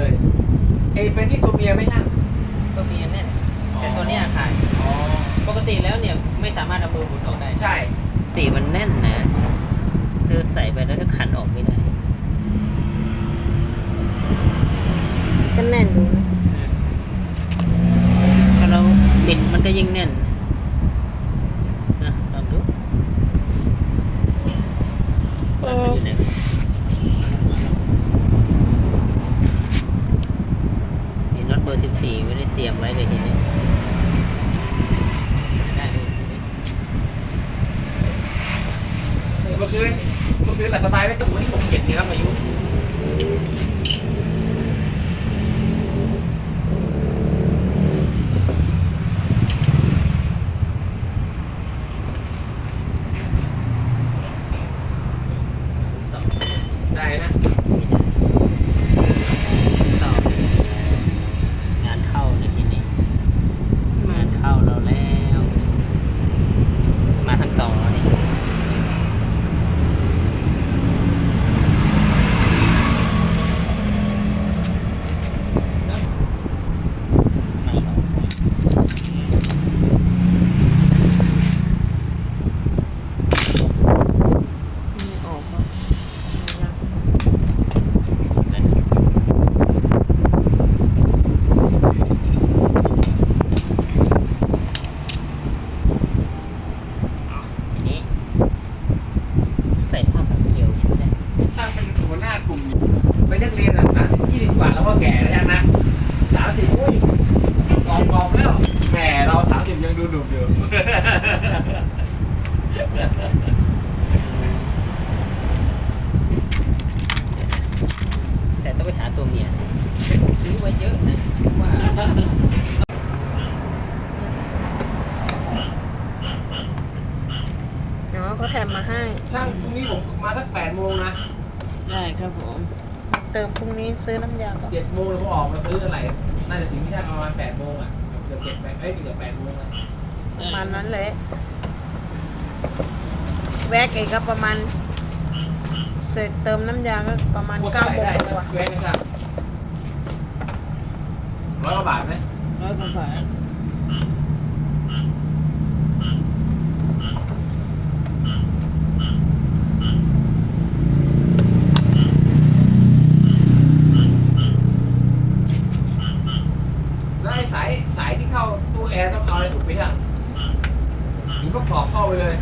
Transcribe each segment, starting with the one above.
เลยไอ้เป็นที่ตัวเมียไหมช่างก็มีแน่นแต่ตัวเนี้ยขายอ๋อปกติแล้วเนี่ยไม่สามารถเอามือหมุนออกได้ใช่ปกติมันแน่นนะคือใส่ไปแล้วจะขันออกไม่ได้ก็แน่นดูนะถ้าเราบิดมันก็ยิ่งแน่นนะลองดูเอมันออยู่ไหน ช่างพรุ่งนี้ผมมาสักแปดโมงนะได้ครับผม เติมพรุ่งนี้ซื้อน้ำยาก่อนเจ็ดโมงแล้วผมออกมาซื้ออะไร น่าจะถึงที่ช่างประมาณแปดโมงอะ เกือบเจ็ดแปดเอ้ยเกือบแปดโมงอะประมาณนั้นแหละแวกเองก็ประมาณ เสร็จเติมน้ำยาก็ประมาณพวเก้าโมงได้กว่าแวะไหมครับร้อยกว่าบาทไหมร้อยกว่าบาท แล้วไอ้สายสายที่เข้าตู้แอร์ต้องเอาอะไรถูกไปยังหรือประกอบเข้าไปเลย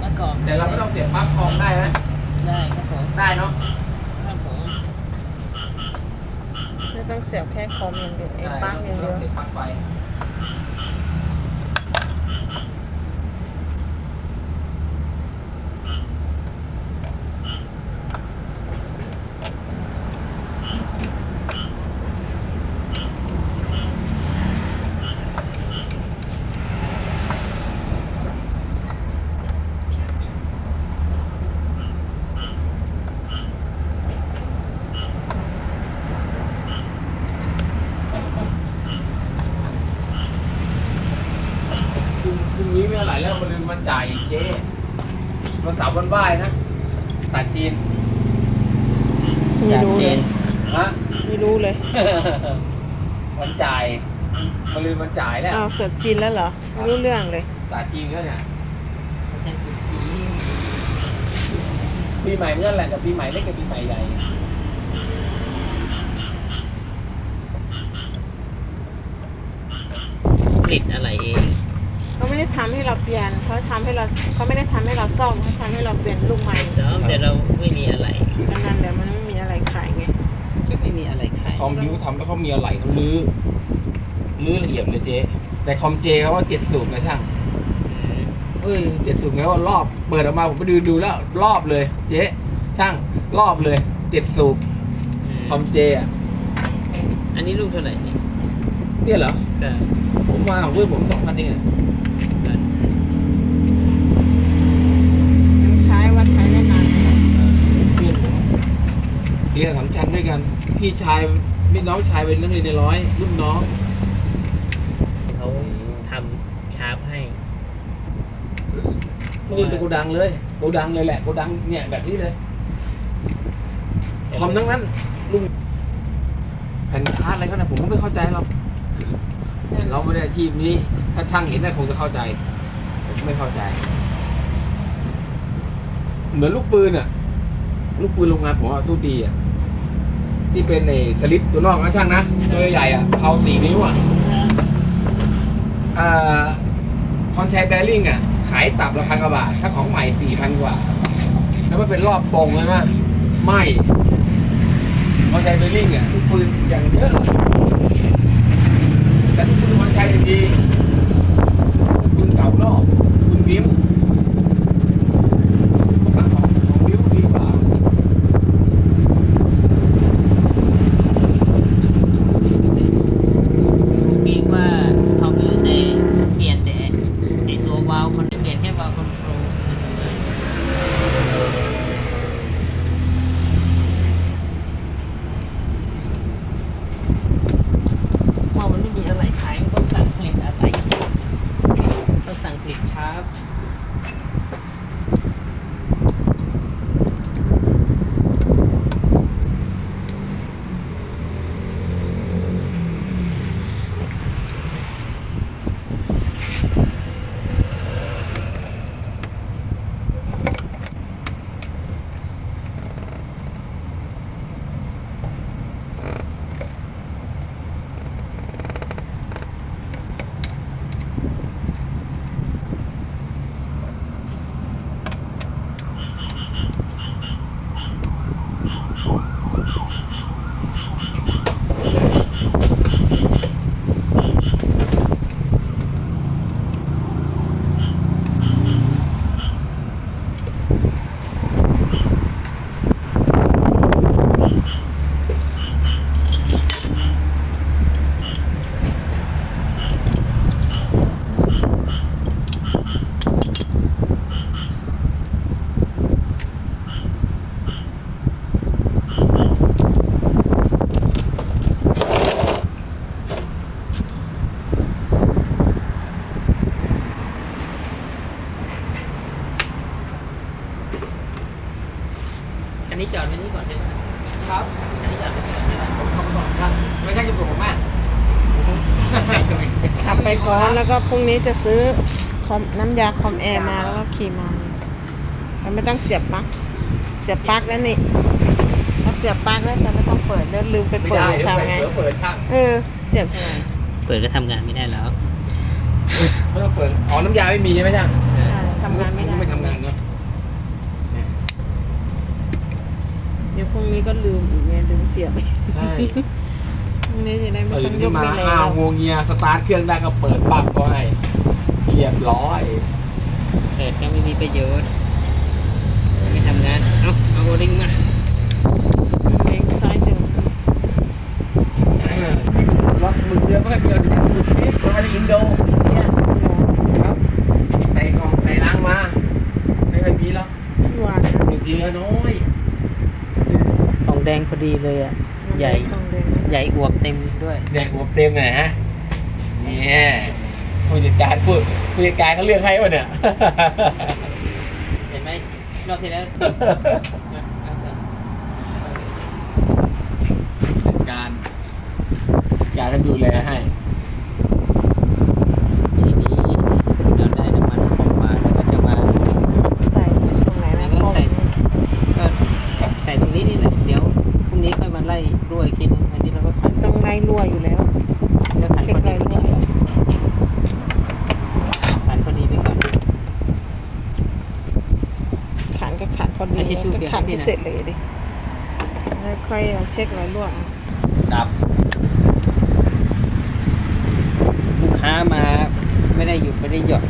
มะก อกแต่เราไม่ต้องเสียบปลั๊กคลองได้ไหมได้ครับผมได้เนาะครับผมไม่ต้องเสียบแค่คอมอย่างเดียวไอ้ได้ปลั๊กอย่างไม่เดีต้ยอวงเสียบปลั๊กไฟ นี้ไม่เท่าไหร่แล้วมันลืมมันจ่ายอีกเจ๊วันเสาร์วันบ่ายนะตัดจีนไม่รู้เลยฮะไม่รู้เลยวันจ่ายมันลืมมันจ่ายแล้วอ้าวเกิดจีนแล้วเหรอไม่รู้เรื่องเลยตัดจีนแล้วเนี่ยไม่ใช่ตุ๊กจีนปีใหม่เมื่อไหร่กับปีใหม่เล็กกับปีใหม่ใหญ่ผลิตอะไร เราเปลี่ยนเขาทำให้เราเขาไม่ได้ทำให้เราซ่อมเขาทำให้เราเปลี่ยนลูกใหม่ซ้อมแต่เราไม่มีอะไรดังนั้นเดี๋ยวมันไม่มีอะไรขายไงก็ไม่มีอะไรขายคอมบิวทำแล้วเขามีอะไรเขาลื้อลื้อละเอียดเลยเจ๊แต่คอมเจเขาว่าเจ็ดสูบนะช่างเอ้ยเจ็ดสูบไงว่ารอบเปิดออกมาผมไปดูดูแล้ว รอบเลย เจ๊ช่างรอบเลยเจ็ดสูบคอมเจอะอันนี้ลูกเท่าไหร่นี่เนี่ยเหรอก็ผมมาของเพื่อนผมสองพันเองอะ กันยังใช้วัดใช้ได้นานเพื่อนผมเรียนสามชั้นด้วยกัน พี่ชายพี่น้องชายเป็นนักเรียนในร้อยรุ่นน้อง เขาทำชาร์ปให้รุ่นเป็นโกดังเลยโกดังเลยแหละโกดังเนี่ยแบบนี้เลยคอมทั้งนั้นลุงแผ่นคาร์ดอะไรเขาเนี่ยผมก็ไม่เข้าใจหรอก เราไม่ได้อาชีพนี้ ถ้าช่างเห็นน่าคงจะเข้าใจผมไม่เข้าใจ เหมือนลูกปืนอะ ลูกปืนโรงงานผมอะตู้ดีอะที่เป็นในสลิปตัวนอกนะช่างนะตัวใหญ่อะเผาสี่นิ้วอะคอนแชร์แบริ่งอะ ขายตับละพันกว่าบาท ถ้าของใหม่สี่พันกว่า แล้วมันเป็นรอบตรงเลยมั้ยไม่คอนแชร์แบริ่งอะลูกปืนอย่างเยอะ แต่ทุกคุณวันใครดี คุณเก่านอก คุณบิ้ม ก่อนแล้วก็พรุ่งนี้จะซื้อคอมน้ำยาคอมแอร์มาแล้วก็ขี่มามันไม่ต้องเสียบปลั๊กเสียบปลั๊กแล้วนี่ถ้าเสียบปลั๊กแล้วแต่ไม่ต้องเปิดแล้วลืมไปไม่เปิดได้เดี๋ยวทำไงเปิดเปิดช่างเออ เสียบทำไมเปิดก็ทำงานไม่ได้แล้วไม่ต้องเปิดอ๋อน้ำยาไม่มีใช่ไหมช่างใช่อ่าทำงานไม่ได้ไม่ทำงานเนาะเดี๋ยวพรุ่งนี้ก็ลืมอีกไงลืมเสียบอีกใช่ พรุ่งนี้จะได้ไม่ตื่ต้นองยขึ้กนมาไปแล้อ้าววงวงเงียสตาร์ทเครื่องได้ก็เปิดปั๊บก็ให้เรียบร้อยเปิดก็ไม่มีประโยชน์ ไม่ทำงาน เอาเอาโอลิงมาเล็กซ้ายถึงล็อกมือเดียวไม่เดียวจะมือฟิตมาจากอินโดอินเดียครับใส่กล่องใส่ล้างมาไม่เป็นดีหรอกหวานหมึกเรือน้อย ของแดงพอดีเลยอะ ใหญ่ ของเล็ก ใหญ่อวบเต็มด้วยแดกหัวเต็มหน่อยฮะเนี่ยผู้จัดการพูดผู้จัดการเขาเลือกให้วะเนี่ย เห็นไหมรอบที่แล้วจัดการการกันดูแลให้ ทีนี้เราได้น้ำมันคอมมาแล้วก็จะมา ใส่ตรงไหนนะ แล้วก็ คอม ใส่ ก็ใส่ตรงนี้นี่แหละ เดี๋ยวพรุ่งนี้ค่อยมาไล่รั่วอีกทีนึงอันนี้เราก็ขั มัน นต้องไล่รั่วอยู่แล้วแล้วขันพอดีพอดีขันพอดีไปก่อน ขันก็ขันพอดีไม่ใช่แล้วชู่ก็เดียวขันนี่ให้นะ เสร็จเลยดิแล้วค่อยมาเช็ครอยรั่วเอาครับ ลูกค้ามาไม่ได้หยุดไม่ได้หย่อน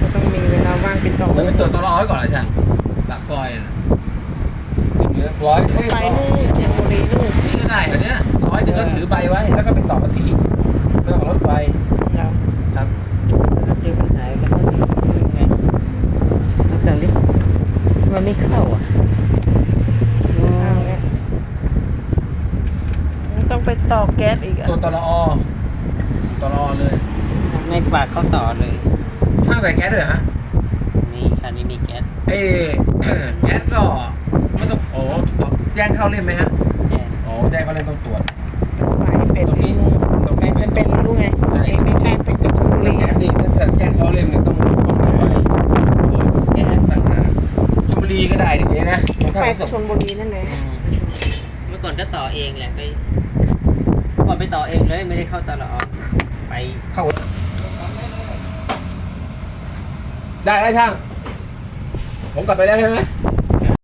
ก็ต้องมีเวลาว่างเป็นต่อเหมือนเป็นตัวตัวร้อยก่อนเหรอช่างหลักซอยน่ะเหลือร้อยเอ้ยไปนู่นเชียงบุรีนู่น ง่ายแบบเนี้ยร้อยหนึ่งก็ถือใบไว้ แล้วก็ไปต่อภาษีไม่องเอารถไปครับครับแล้วเจอปัญหาแล้วก็ยังไงดูจังดิมันไม่เข้าอะต้องไปต่อแก๊สอีกอะตัวตลอตลอเลย ไม่ฝากเข้าต่อเลยสร้างแต่แก๊สเลยฮะมีคันนี้มีแก๊ส เอ แก๊สก็ไม่ต้องโอ้แจ้งเข้าเล่นไหมฮะ แก๊สโอ้แจ้งเข้าเล่นต้องตรวจไหวเป็นตรงนี้รู้ตรงไปนี้เป็นเป็นรู้ไงเองไม่ใช่เป็นกระทุ้งบุหเรื่องรี่แก๊สนี่ถ้าเกิดแจ้งเข้าเล่นเนี่ยต้องต้องไปตรวจแก๊สต่างๆชลบุรีก็ได้ดิเจ๊นะตรงข้ามไปขนส่งชนบุรีนั่นแหละเมื่อก่อนก็ต่อเองแหละไปเมื่อก่อนไปต่อเองเลยไม่ได้เข้าตลอดไปเข้า ได้แล้วช่างผมกลับไปแล้วใช่ไหมไ